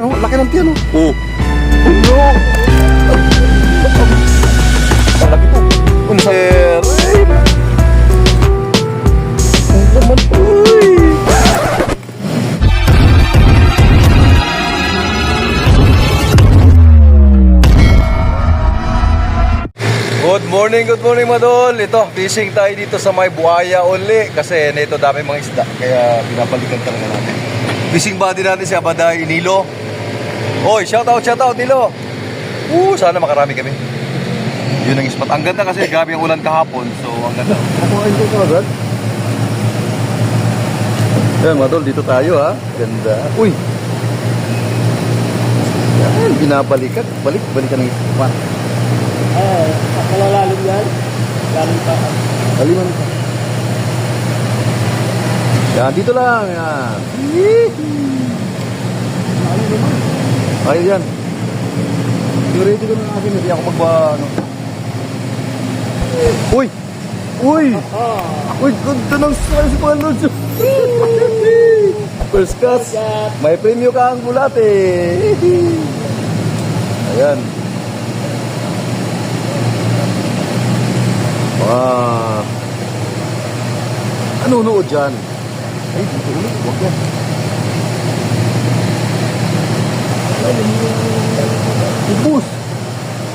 Oh, laki ng tiyan, oh. Oh. No! Malaki to. Unser. Ang laman. Uy! Good morning, good morning Madol. Ito, fishing tayo dito sa may buhaya uli kasi nito dami mga isda kaya pinapalikan talaga natin. Fishing buddy natin si Abaday Nilo. Hoy, shout out, shout out Nilo. Uh, sana makarami kami. Yun ang spot. Ang ganda kasi gabi ang ulan kahapon, so ang ganda. Kumain ko agad. Yan, Madol, dito tayo ha. Ganda. Uy! Yan, binabalikan. Balik, balikan ng spot. Eh, kalalalim yan. Galing pa. Aliman ka. Yan, dito lang. Yan. Ayun yan. Ready ko na akin. Hindi ako magba... Ano. Uy! Uy! Oh, Uy, ganda ng size mo, Lods. First class. May premyo ka ang bulate. Ayan. Wow. Ano nood dyan? Ay, dito ulit. Huwag yan. Ubus.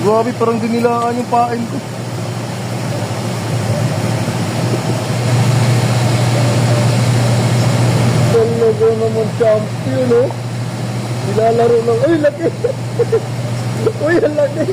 Grabe, parang dinilaan yung pain ko. Talaga naman champion, no? Nilalaro ng... Uy, laki! Uy, ang laki!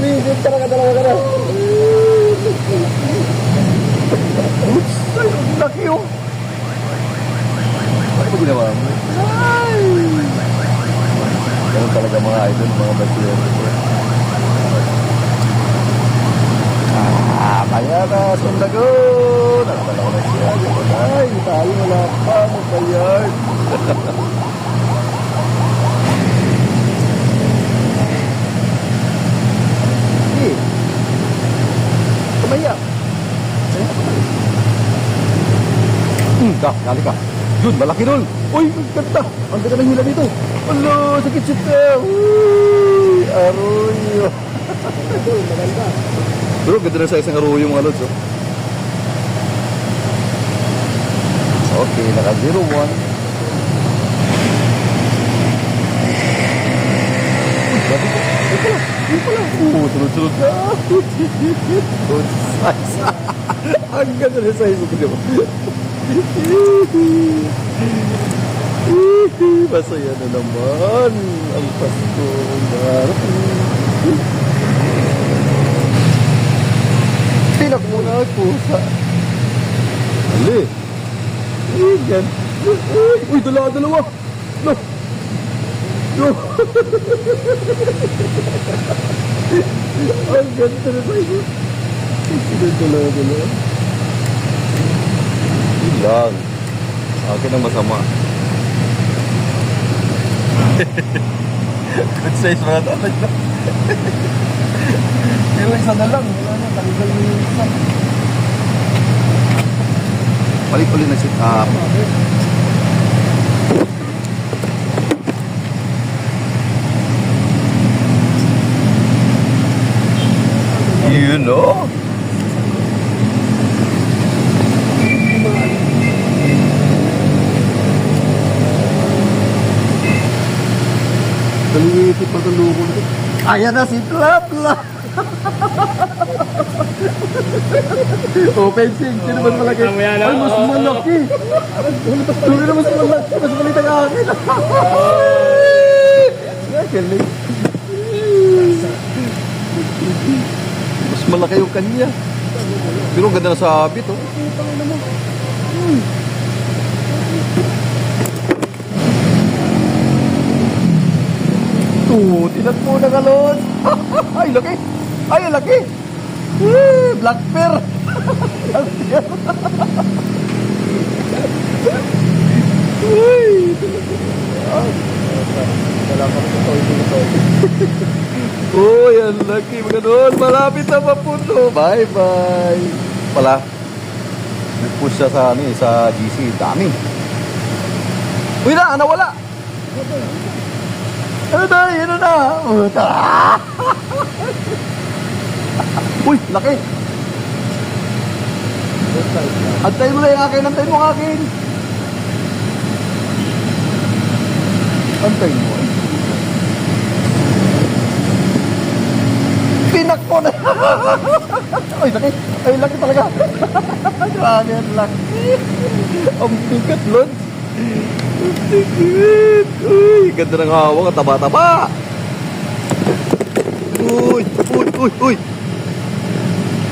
Na ka talaga ka na. Oops! Ay, laki, oh! Ano ba ginawa mo? Ay! Idol, mga basir. Ah, kaya na, sundago! Nakatala ko na siya. Ay, tayo wala pa, magbayad. Sige. Tumaya. Hmm, ka, dali ka. Yun, malaki nun. Uy, ang ganda. Ang ganda ng hila dito. Alo, sakit siya. Uy, aroy. Maganda. Pero ganda na sa isang aroyo mga lods. Oh. Okay, naka 0-1. Sabi ko, ay pala, ay pala. Oo, sunod-sunod na. Good size. Ang ganda na size ko? Masaya na naman ang Pasko. Tinak muna ang pusa. Ali. Igan. Uy, uy, dalawa, dalawa. No. No. Ang ganda na tayo. Dalawa, dalawa, dalawa. Yun lang. Akin ang masama. Good size mga na. Pero isa na lang. Wala na. Taligal yung isa. Balik ulit na sit up. You know? Kaliwiti pa ito luko nito. Ayan na si Plapla! Open sing, sino mas malaki? Ay, mas malaki! Tuloy na mas malaki, mas malaki ang akin. Galing. Mas malaki yung kanya. Pero ang ganda na sa habit, oh. Oh, tinat mo na galon. Ay, laki. Ay, laki. Eh, Black bear. Uy. Salamat sa toy dito. Uy, ang laki mga doon. Malapit na mapuno. Bye-bye. Pala, nag-push siya sa, ano, eh, sa GC. Dami. Uy na, nawala. Ano na, yun na. Uy, laki. Antayin mo na yung akin, antayin mo akin. Antayin mo. Pinak ko na. Ay, laki. Ay, laki talaga. Grabe, laki. Ang bigat, Lod. Bigat. Uy, ganda ng hawak. Taba-taba. Uy, uy, uy, uy.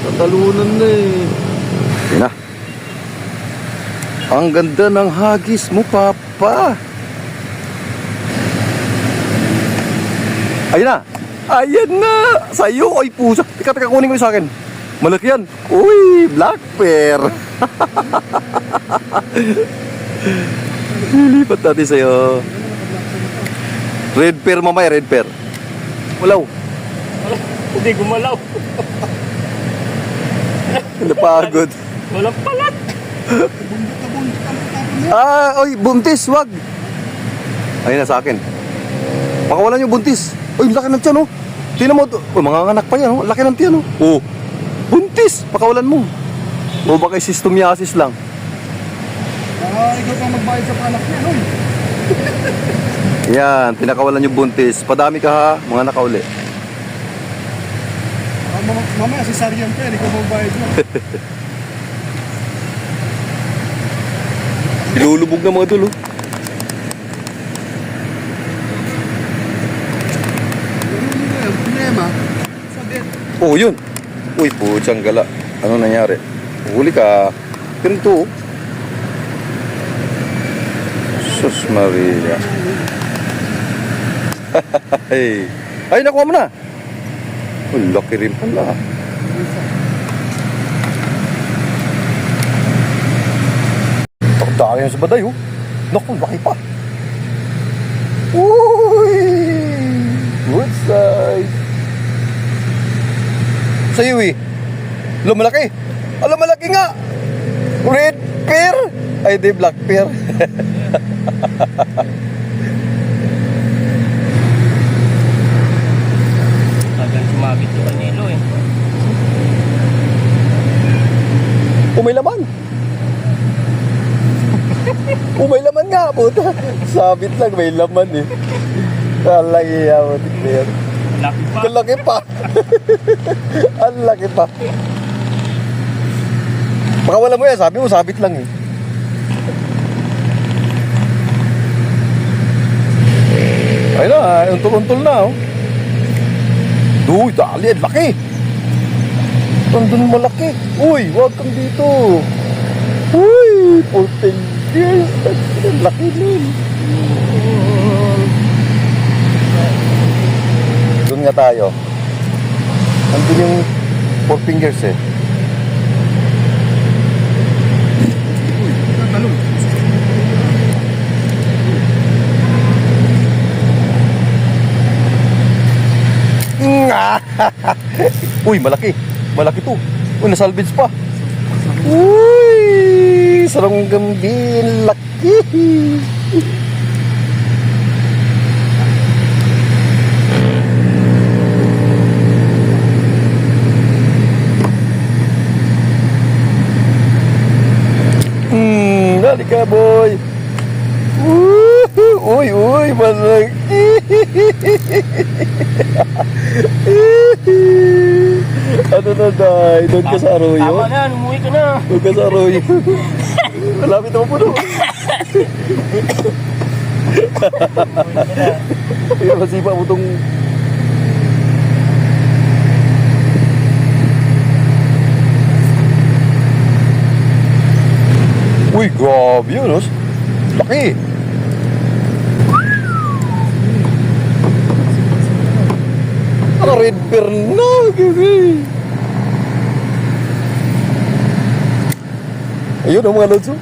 Tatalunan na eh. Na. Ang ganda ng hagis mo, Papa. Ayun na. Ayan na. Sa'yo. Ay, pusa. Teka, teka, kunin ko sa akin. Malaki yan. Uy, black pear. Lilipat natin sa'yo. Red pear mamaya, red pear. Walaw. Hindi gumalaw. Napagod. Walang palat. Ah, oy, buntis, wag. Ayun na sa akin. Pakawalan yung buntis. Oy, laki ng tiyan, oh. Tingnan mo, oh, mga anak pa yan, oh. Laki ng tiyan, oh. Oh, buntis. Pakawalan mo. O baka systomiasis lang. Ah, ikaw pang magbayad sa panak niya, no? Yan, pinakawalan yung buntis. Padami ka ha, mga anak ka uli. Ah, mam- mamaya si Sarian pa yan, ikaw magbayad mo. Ilulubog na mga dulo. Yung problema, sabit. Oh, yun. Uy, putsang gala. Ano nangyari? Huli ka. Ganito. oh. Sus Maria. Ay, ay nakuha mo na. Ang laki rin pala. Yan sa baday, oh. Naku, laki pa. Uy! Good size. Sa'yo eh. Alam, malaki. Alam, malaki nga. Red pear. Ay, di black pear. Tagal sumabit yung kanilo eh. Oh, may laman. oh, may laman nga, puta. Sabit lang, may laman eh. Talagi yan, putik na yan. Laki pa. Ang laki pa. Ang laki pa. Baka wala mo yan, sabi mo, sabit lang eh. Ayun na, untol-untol na oh. Uy, dali, laki. Andun malaki. Uy, wag kang dito. Uy, 14 years. Laki nun. Doon nga tayo. Andun yung four fingers eh. Uy, malaki. Malaki to. Uy, nasalvage pa. Uy! Sarang gambin. Laki. Hmm, dali ka, boy. Uy, uy, uy, malaki. ano na, Day? Doon ka sa arroyo? Tama na, umuwi ka na. Doon ka sa arroyo. Malapit ako po doon. Kaya masipa mo itong... Uy, grabe yun, oh. Laki. Na. Gabi. Ayun ang mga lods, oh.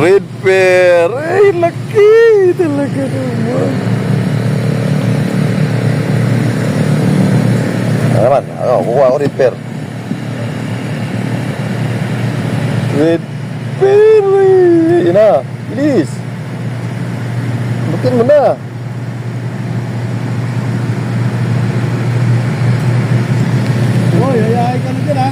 Red pear. Ay, laki. Talaga naman. Ano naman? Ako, kukuha ako red pear. Red pear. Yun na. Bilis. Akin mo na. Uy, ayahay ka na dyan ha.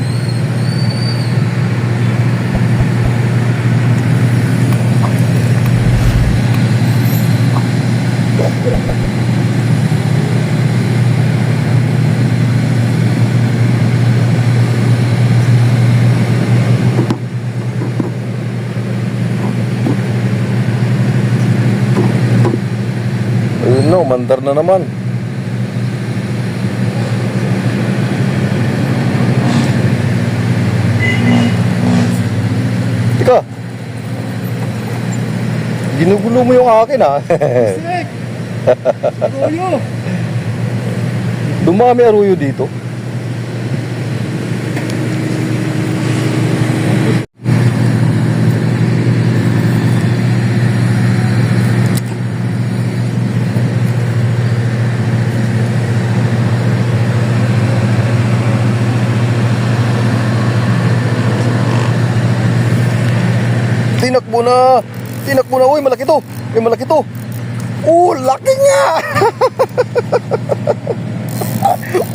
Ayun no, mandar na naman. Tika. Ginugulo mo yung akin ah. Sinek! Goyo! Dumami aruyo dito. Tinakbo na! Tinakbo na! Uy, malaki to! Uy, malaki to! Oh, laki nga!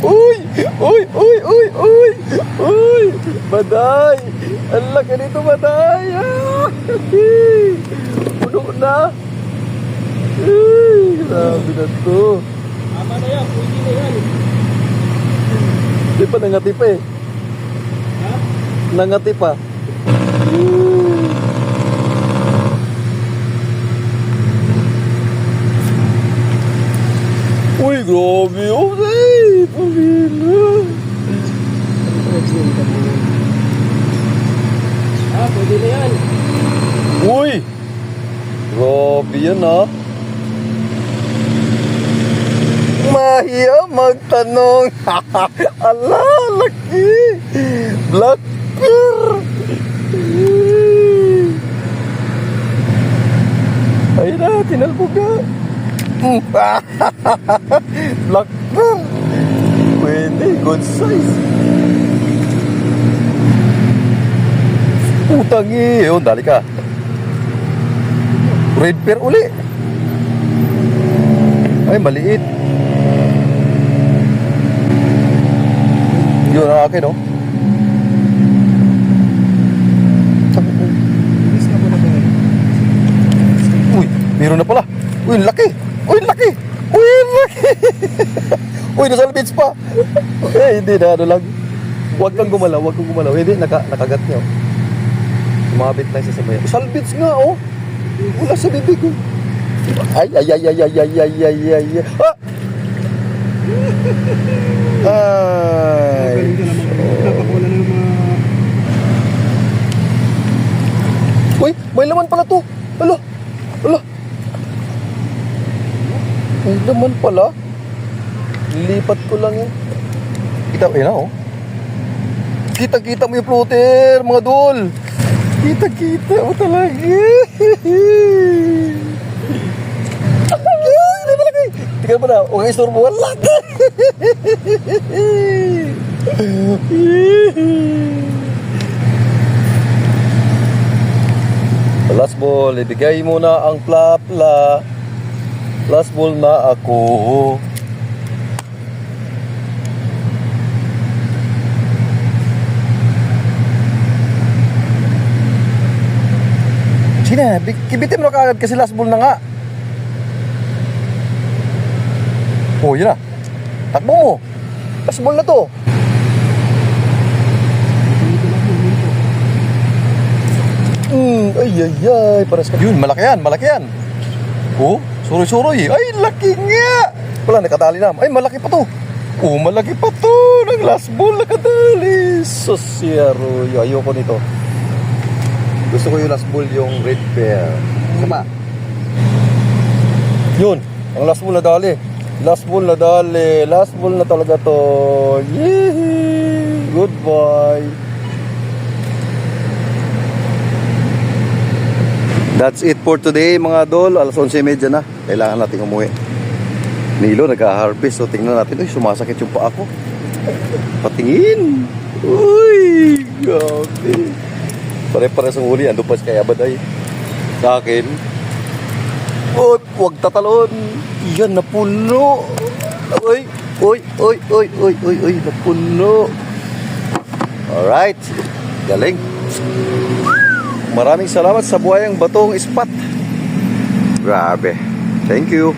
Uy! Uy! Uy! Uy! Uy! Uy! Baday! Ang laki nito, baday! Ah! Puno na! Ay, grabe na to. Tama na yan, pwede na yan. Di pa nangati pa eh. Ha? Nangati pa. Uy, grabe oh, ay, pamilya. Ah, pwede na yan. Uy! Grabe yan ah. Mahiya magtanong. Ala, laki. Black bear. Ay na, tinalbog na. Black bear. Pwede, good size. Putang eh. Yun, dali ka. Red bear uli. Ay, maliit. Yun ang akin, oh. Muna ba? Uy, meron na pala. Uy, laki. Uy, laki. Uy, laki. Uy, nasa beach pa. eh, hindi na, ano lang. Huwag kang gumalaw, huwag kang gumalaw. Hindi, naka, nakagat niya. oh. Sumabit lang siya sa bayan. Salbits nga, oh. Wala sa bibig, oh. Ay, ay, ay, ay, ay, ay, ay, ay, ay, ay. Ah! Ay. Uy, may laman pala to. Alo. May laman pala. Lipat ko lang yan. Kita, ayun na oh. Kita-kita mo yung floater, mga dol. Kita-kita mo talaga. Ay, may malaki. Tingnan mo na, store mo. Wala ka. Last ball, ibigay mo na ang plapla. Last ball na ako. Sige na, bi- kibitin mo na kaagad kasi last ball na nga. Oh, yun na. Takbo mo. Last ball na to. Mm, ay, ay, ay, paras ka. Yun, malaki yan, malaki yan. Oh, suroy-suroy. Ay, laki nga. Wala, nakadali na. Ay, malaki pa to. Oh, malaki pa to. Nang last ball, nakadali. Sosyaro. Ayoko nito. Gusto ko yung last ball, yung red bear. Sama. Yun, ang last ball na dali. Last ball na dali. Last ball na talaga to. Yee! Goodbye. That's it for today mga dol. Alas 11.30 na. Kailangan natin umuwi. Nilo nag-harvest. So tingnan natin. Uy, sumasakit yung paa ko. Patingin. Uy, grabe. Pare-pare sa huli. Ando pa si Kaya Baday. Sa akin. Oh, Huwag tatalon. Yan, napuno. Uy, uy, uy, uy, uy, uy, uy, napuno. Alright. Galing. Maraming salamat sa buhayang batong ispat. Grabe. Thank you.